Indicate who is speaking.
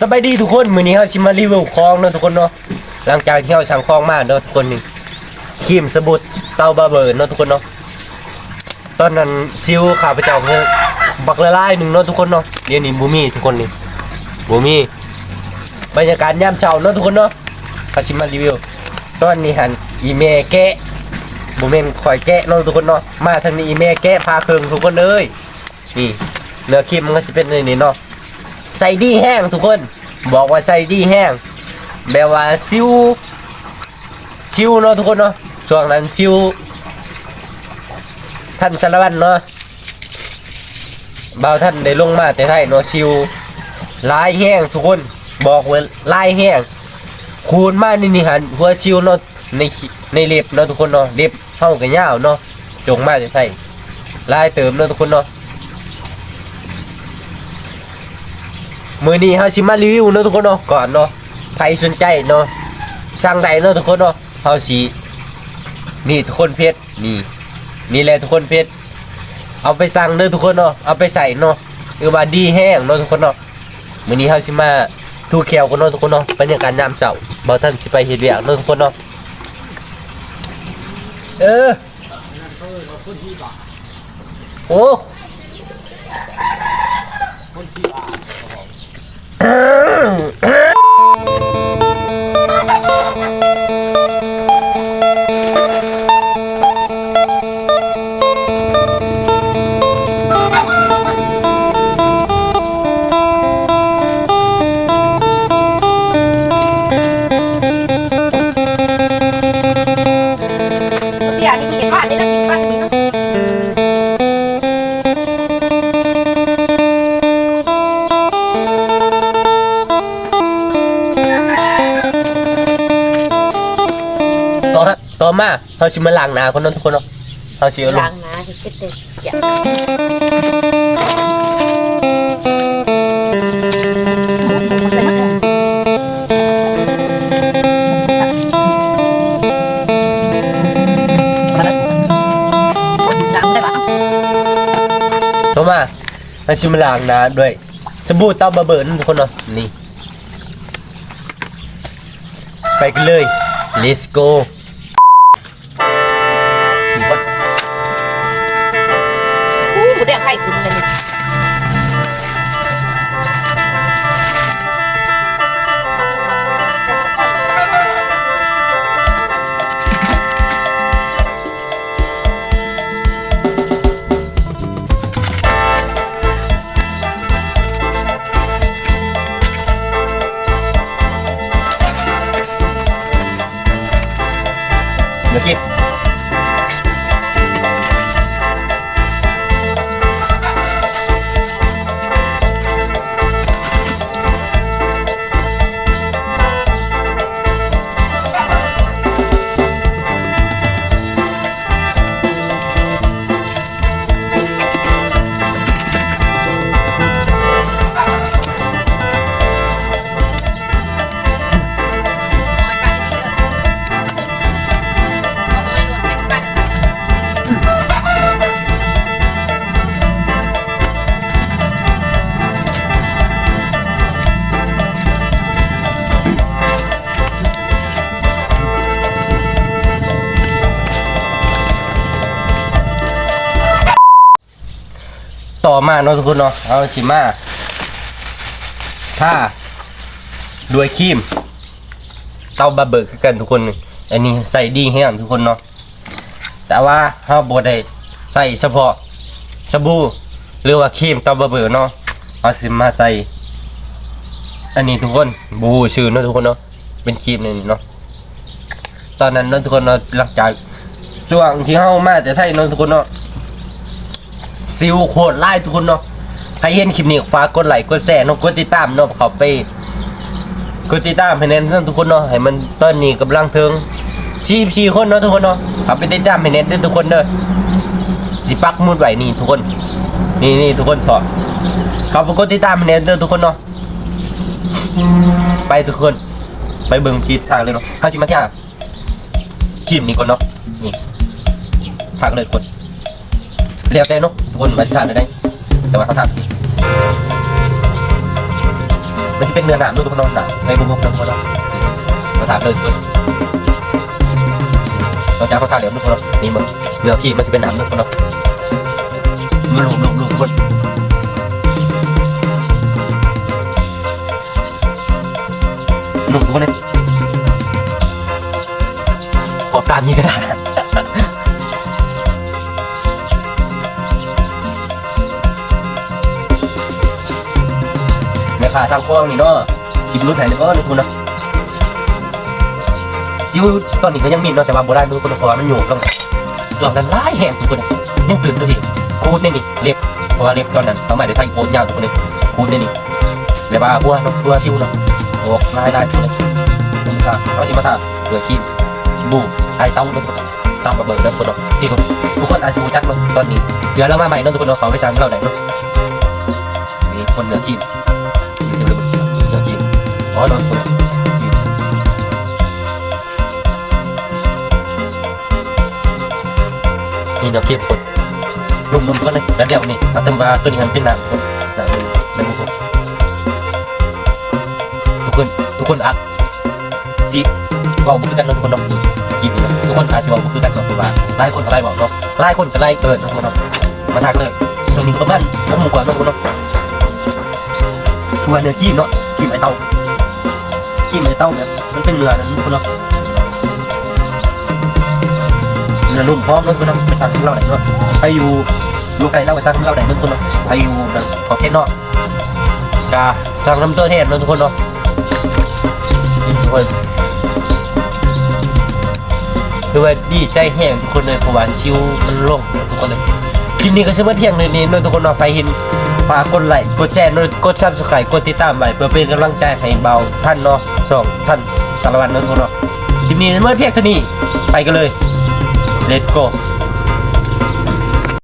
Speaker 1: สบายดีทุกคนมื้อนี้เฮาสิมารีวิวของเนาะทุกคนเนาะหลังจากที่เฮาสั่งของมาเนาะทุกคนนี่ครีมสบู่เตาบาเบอร์เนาะทุกคนเนาะตอนนั้นซิวข้าพเจ้าเพิ่นบักละลายหนึ่งเนาะทุกคนเนาะเดี๋ยวนี้บ่มีทุกคนนี่บ่มีบรรยากาศยามเช้าเนาะทุกคนเนาะก็สิมารีวิวตอนนี้หันอีเมแกะบ่แม่นข่อยแกะเนาะทุกคนเนาะมาทางนี้อีเมแกะพาเครื่องทุกคนเอ้ยนี่เนื้อครีมมันก็สิเป็นในนี้เนาะ ใส่ดีแห้งทุกคน บอกว่าใส่ดีแห้งแบบว่าซิวซิวเนาะทุกคนเนาะช่วงนั้นซิวท่านสารวัตรเนาะบ่าวท่านได้ลงมาแต่ไทยเนาะซิวลายแห้งทุกคนบอกว่าลายแห้งคูณมานี่นี่หันหัวซิวเนาะในในเล็บเนาะทุกคนเนาะเล็บเท่ากับยาวเนาะจงมาแต่ไทยลายเติมเนาะทุกคนเนาะ มือนี้เฮาสิมารีวิวเนาะทุกคนเนาะก่อนเนาะใครสนใจเนาะสั่งได้เนาะทุกคนเนาะเฮาสินี่ทุกคนเพชรนี่นี่แหละทุกคนเพชรเอาไปสั่งเด้อทุกคนเนาะเอาไปใส่เนาะคือว่าดีแห้งเนาะทุกคนเนาะมือนี้เฮาสิมาทูแควกันเนาะทุกคนเนาะบรรยากาศยามเช้าบ่ทันสิไปเฮ็ดเวียกเนาะทุกคนเนาะเออโอ้
Speaker 2: บ้านนี่นะกินบ้านนี่นะ
Speaker 1: ต่อฮะต่อมาเฮาสิมาล้างหน้าคนนั้นทุกคนเนาะเฮาสิเอาลง
Speaker 2: ล้างนะจะเป็นเด็กอย่าล้
Speaker 1: มาเฮาชิมาล้างหน้าด้วยสบู่เตาบะเบิร์นทุกคนเนาะนี่ ไปกันเลย let's go
Speaker 2: เดี๋
Speaker 1: มาเนาะทุกคนเนาะเอาสิมาผ้าด้วยครีมเตาบะเบิกคือกันทุกคนนี่อันนี้ใส่ดีแห้งทุกคนเนาะแต่ว่าเฮาบ่ได้ใส่เฉพาะสบู่หรือว่าครีมเตาบะเบิกเนาะเอาสิมาใส่ อันนี้ทุกคนบูชื่อเนาะทุกคนเนาะเป็นครีมนี่เนาะตอนนั้นเนาะทุกคนเนาะหลังจากช่วงที่เฮามาแต่ไทยเนาะทุกคนเนาะ ซิลโคตรไล่ทุกคนเนาะใครเห็นคลิปนี้ฝากกดไลค์กดแชร์เนาะกดติดตามเนาะเขาไปกดติดตามให้แน่นทุกคนเนาะให้มันตอนนี้กำลังถึง44คนเนาะทุกคนเนาะเขาไปติดตามให้แน่นเด้อทุกคนเด้อสิปักมุดไว้นี่ทุกคน นี่นี่ทุกคนพอเขาไปกดติดตามให้แน่นเด้อทุกคนเนาะไปทุกคนไปเบิ่งกีทางเลยเนาะเฮาสิมาที่อะคลิปนี้ก่อนเนาะนี่ทางเลยกด เรียกได้เนอะทุกคนมาทานได้แต่ว่าเขาทำมันมันจะเป็นเนื้อหนามด้วยทุกคนเนาะหนามในบุ้งบุ้งทุกคนเนาะมาถามเลยทุกคนเราจะเข้าทางเหลี่ยมทุกคนเนาะนี่มันเนื้อขี้มันจะเป็นหนามทุกคนเนาะมันลุกลุกลุกทุกคนลุกทุกคนเลยขอตามนี้ก็ได้ แม่ค้าสั่งของนี่เนาะสิบรุ่นไหนเนาะนี่คุณเนาะซิวตอนนี้ก็ยังมีเนาะแต่ว่าโบราณทุกคนเพราะว่ามันอยู่ต้องสอบนั้นหลายแหงทุกคนยังตื่นตัวทีโคตรเนี่ยนี่เล็บเพราะว่าเล็บตอนนั้นเขาหมายถึงไทยโคตรยาวทุกคนเลยโคตรเนี่ยนี่เรียว่าบัวเนาะบัวซิวเนาะโอ้ลายลายทุกคนเลยผมสั่งเอาชิมาทาเบื่อขี้บูไอเต้าทุกคนตามาเบิดทุกคนเนาะที่คนทุกคนอาจจะรู้จักเนาะตอนนี้เสือแล้วมาใหม่เนาะทุกคนเนาะขาไปสั่งเราไหนเนาะนี่คนเหนือขี้ อ๋อนอนคนนี่เดี๋ยวเก็บคนรวมๆก็เลยแล้วเดี๋ยวนี่อาเติมมาตัวนี้มันเป็นน้ำคนน้ำมันน้ำมันทุกคนทุกคนอัดสิเว่าบุคือกันเนาทุกคนเนาะคลิปนี้เนาะทุกคนอาจจะเว่าบุคือกันเนาะเพราะว่าหลายคนก็ไล่บอกเนาะหลายคนก็ไล่เกินเนาะทุกคนเนาะมาทักเลยตรงนี้ก็ประมาณน้ำหมูกว่านาะทุกคนเนาะตัวเนื้อขี้เนาะขี้ไม้เต้า ขี้ไม้เต้าแบบมันเป็นเนื้อนะทุกคนเนาะเนื้อนุ่มพร้อมเนาะทุกคนเนาะไปสั่งของเราไหนเนาะไปอยู่อยู่ไกลเราไปสั่งของเราไหนทุกคนเนาะไปอยู่แบบขอบเขตเนาะกาสั่งน้ำเตัวแทนเนาะทุกคนเนาะทุกคนคือว่าดีใจแห้งทุกคนเลยเพราะว่าชิวมันโล่งทุกคนเลย ลิปนี้ก็เชื่อว่าเที่ยงเลยนี่เนาะทุกคนเนาะไปเห็นฝากกดไลค์กดแชร์ด้วยกดซับสไครต์กดติดตามไว้เพื่อเป็นกำลังใจให้เบาท่านเนาะสองท่านสารวัตรเนาะทุกคนเนาะคลิปนี้เมื่อเพียงเท่านี้ไปกันเลย let's go